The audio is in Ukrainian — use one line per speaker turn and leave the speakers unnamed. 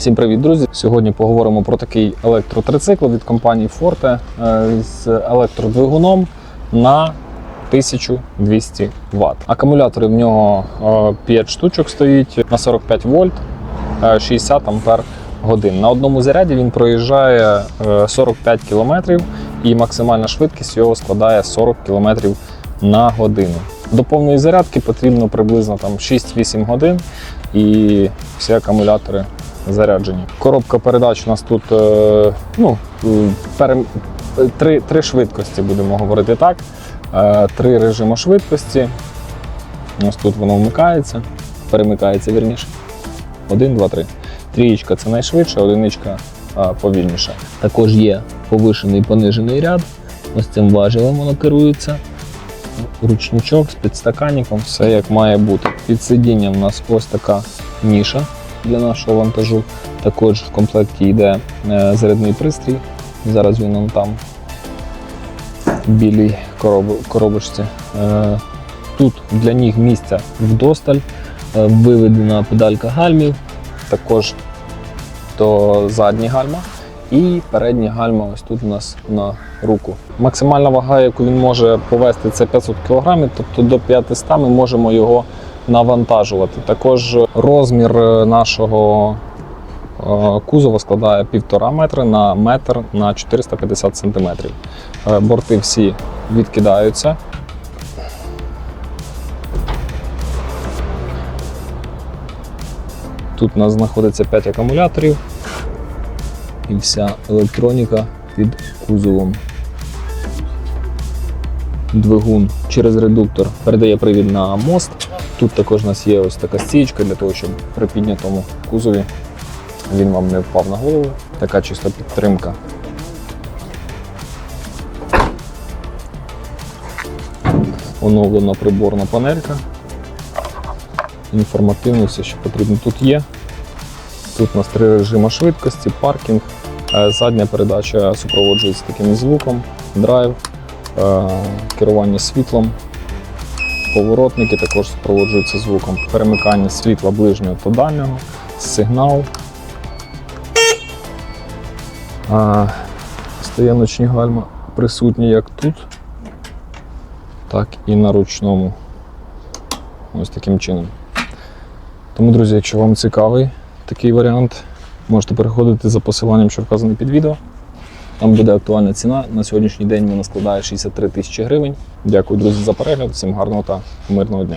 Всім привіт, друзі! Сьогодні поговоримо про такий електротрицикл від компанії Forte е, з електродвигуном на 1200 Вт. Акумулятори в нього е, 5 штучок стоїть на 45 вольт, е, 60 ампер годин. На одному заряді він проїжджає е, 45 км і максимальна швидкість його складає 40 км на годину. До повної зарядки потрібно приблизно там 6-8 годин і всі акумулятори заряджені. Коробка передач у нас тут е, ну, е, пере, три, три швидкості, будемо говорити так. Е, Три режими швидкості. Ось тут воно вмикається, перемикається вірніше. Один, два, три. Трієчка це найшвидше, одиничка а, повільніша. Також є повишений і понижений ряд. Ось цим важелем воно керується. Ручничок з підстаканником, все як має бути. Під сидінням у нас ось така ніша для нашого вантажу. Також в комплекті йде е, зарядний пристрій. Зараз він он там в білій короб- коробочці. Е, Тут для ніг місця вдосталь, е, виведена педалька гальмів, також то задні гальма. І передні гальма ось тут у нас на руку. Максимальна вага, яку він може повести, це 500 кг, тобто до 500 ми можемо його навантажувати. Також розмір е, нашого е, кузова складає 1,5 метри на метр на 450 см. Борти всі відкидаються. Тут у нас знаходиться 5 акумуляторів і вся електроніка під кузовом. Двигун через редуктор передає привід на мост. Тут також у нас є ось така стічка для того, щоб при піднятому кузові він вам не впав на голову. Така чиста підтримка. Оновлена приборна панелька. Інформативно все, що потрібно тут є. Тут у нас три режими швидкості, паркінг, е, задня передача супроводжується таким звуком, драйв, е, керування світлом. Поворотники також супроводжуються звуком, перемикання світла ближнього та дальнього, сигнал. Стояночні гальма присутні як тут, так і на ручному. Ось таким чином. Тому, друзі, якщо вам цікавий такий варіант, можете переходити за посиланням, що вказане під відео. Там буде актуальна ціна. На сьогоднішній день вона складає 63 тисячі гривень. Дякую, друзі, за перегляд. Всім гарного та мирного дня.